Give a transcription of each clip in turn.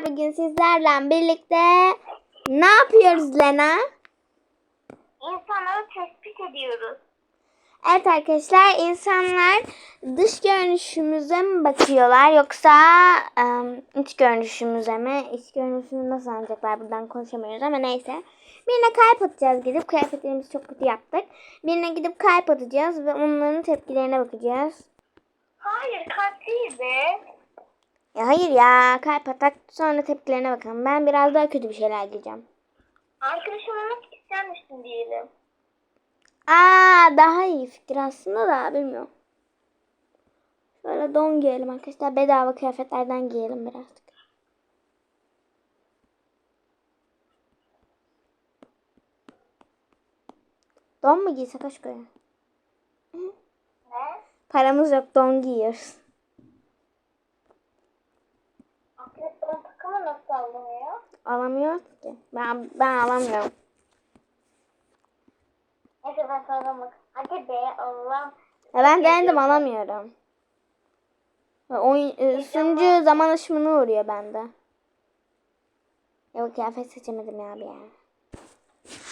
Bugün sizlerle birlikte ne yapıyoruz Lena? İnsanları tespit ediyoruz. Evet arkadaşlar insanlar dış görünüşümüze mi bakıyorlar yoksa ım, iç görünüşümüze mi? İç görünüşünü nasıl anlayacaklar buradan konuşamıyoruz ama neyse. Birine kalp atacağız gidip kıyafetlerimizi çok kötü yaptık. Birine gidip kalp atacağız ve onların tepkilerine bakacağız. Hayır kalp değil be. Ya hayır ya kalp atak sonra tepkilerine bakalım. Ben biraz daha kötü bir şeyler giyeceğim. Arkadaşım olmak ister misin diyelim. Aa daha iyi fikir aslında da bilmiyorum. Şöyle don giyelim arkadaşlar. Bedava kıyafetlerden giyelim birazcık. Don mu giysek aşk ya? Ne? Paramız yok don giyiyoruz. Alamıyoruz ki. Ben, ben alamıyorum. Neyse ben sana bak. Hadi be Allah. Ya ben denedim alamıyorum. Oyun, e, sunucu zaman aşımına uğruyor bende. Ya bu kıyafet seçemedim ya bir ya.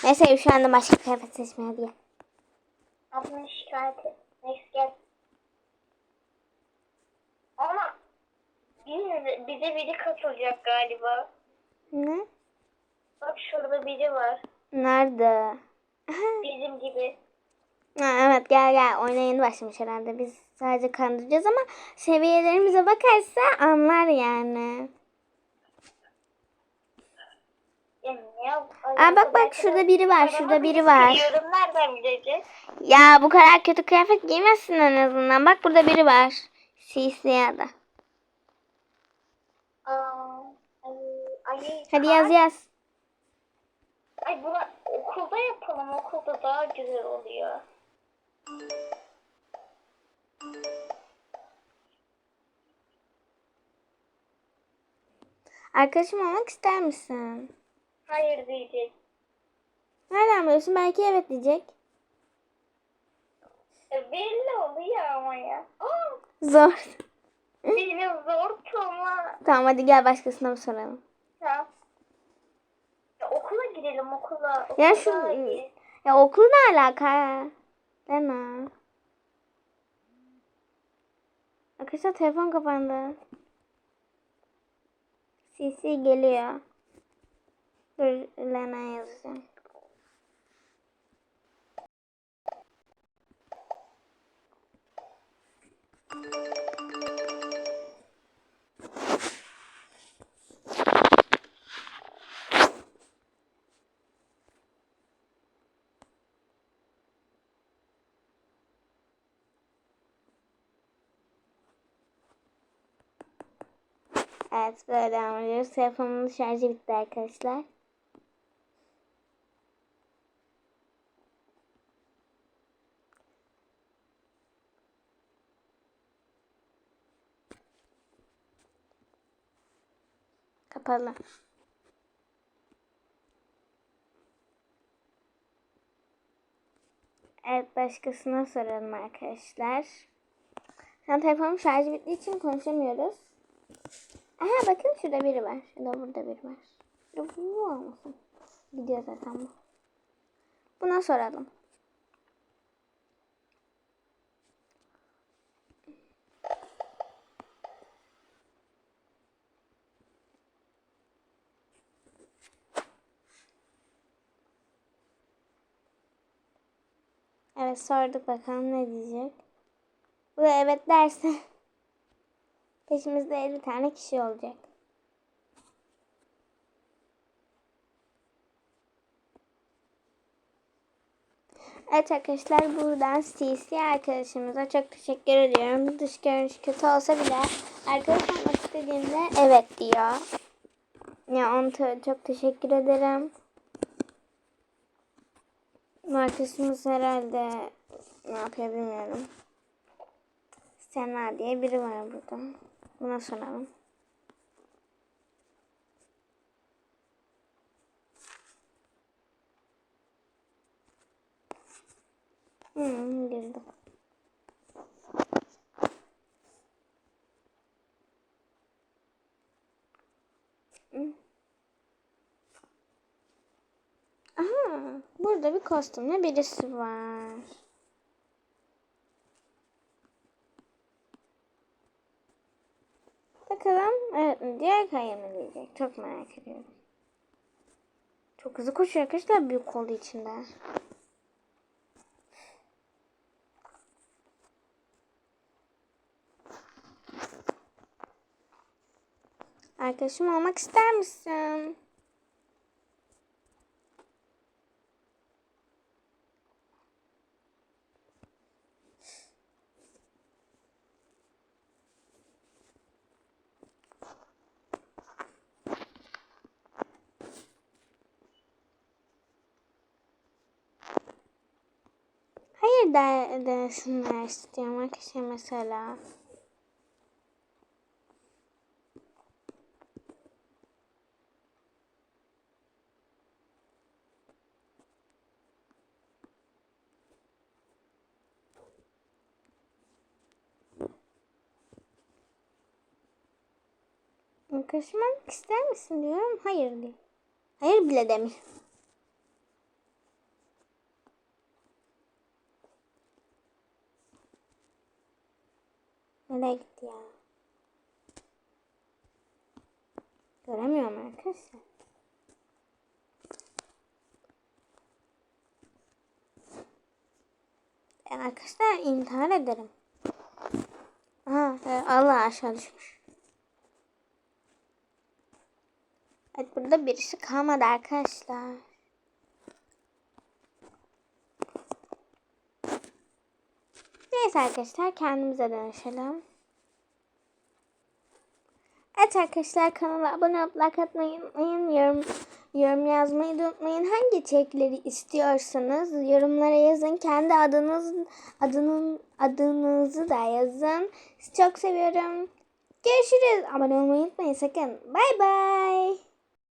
Neyse şu anda başka kıyafet seçmeye diye. Adını şikayet et. Neyse gel. Ama bize, bize biri katılacak galiba. Ne? Bak şurada biri var. Nerede? Bizim gibi. ha, evet gel gel oyuna yeni başlamış herhalde. Biz sadece kandıracağız ama seviyelerimize bakarsa anlar yani. Ya? Aa bak bak şurada biri var şurada biri var. Biliyorum nereden bilecek? Ya bu kadar kötü kıyafet giymezsin en azından. Bak burada biri var. Sisiyada. Aa, ay, ay, Hadi yaz yaz. Ay bunu okulda yapalım. Okulda daha güzel oluyor. Arkadaşım olmak ister misin? Hayır diyecek. Nereden biliyorsun? Belki evet diyecek. E, belli oluyor ama ya. Aa, Zor. benim zor ama. tamam hadi gel başkasına mı soralım? Ya okula okula. Ya şu iyi. ya okul ne alaka? Deme. Arkadaşlar telefon kapandı. CC geliyor. Dur Lena yazacağım. Evet böyle ediyoruz. Telefonumun şarjı bitti arkadaşlar. Kapalı. Evet başkasına soralım arkadaşlar. An telefonum şarjı bittiği için konuşamıyoruz. Aha bakın şurada biri var. Şurada burada biri var. Bu olmasın. Gidiyor zaten bu. Buna soralım. Evet sorduk bakalım ne diyecek. Bu da evet derse peşimizde 50 tane kişi olacak. Evet arkadaşlar buradan CC arkadaşımıza çok teşekkür ediyorum. Dış görünüş kötü olsa bile arkadaş olmak istediğimde evet diyor. Ya ona çok teşekkür ederim. Bu Arkadaşımız herhalde ne yapıyor bilmiyorum. Sena diye biri var burada. Buna soralım. Hmm, girdim. Aha, burada bir kostümlü birisi var. Bakalım evet diyecek hayır mı diyecek. Çok merak ediyorum. Çok hızlı koşuyor arkadaşlar büyük olduğu için de. Arkadaşım olmak ister misin? Hayır de desinler istiyorum arkadaşlar mesela. Arkadaşım olmak ister misin diyorum. Hayır diyor. Hayır bile demiyor. Nereye gitti ya? Göremiyorum arkadaşlar. E, arkadaşlar intihar ederim. Aha, e, Allah aşağı düşmüş. Evet burada birisi kalmadı arkadaşlar. Neyse arkadaşlar kendimize dönüşelim. Evet arkadaşlar kanala abone olup like atmayı unutmayın. Yorum, yorum yazmayı da unutmayın. Hangi içerikleri istiyorsanız yorumlara yazın. Kendi adınız adının adınızı da yazın. Sizi çok seviyorum. Görüşürüz. Abone olmayı unutmayın sakın. Bay bay.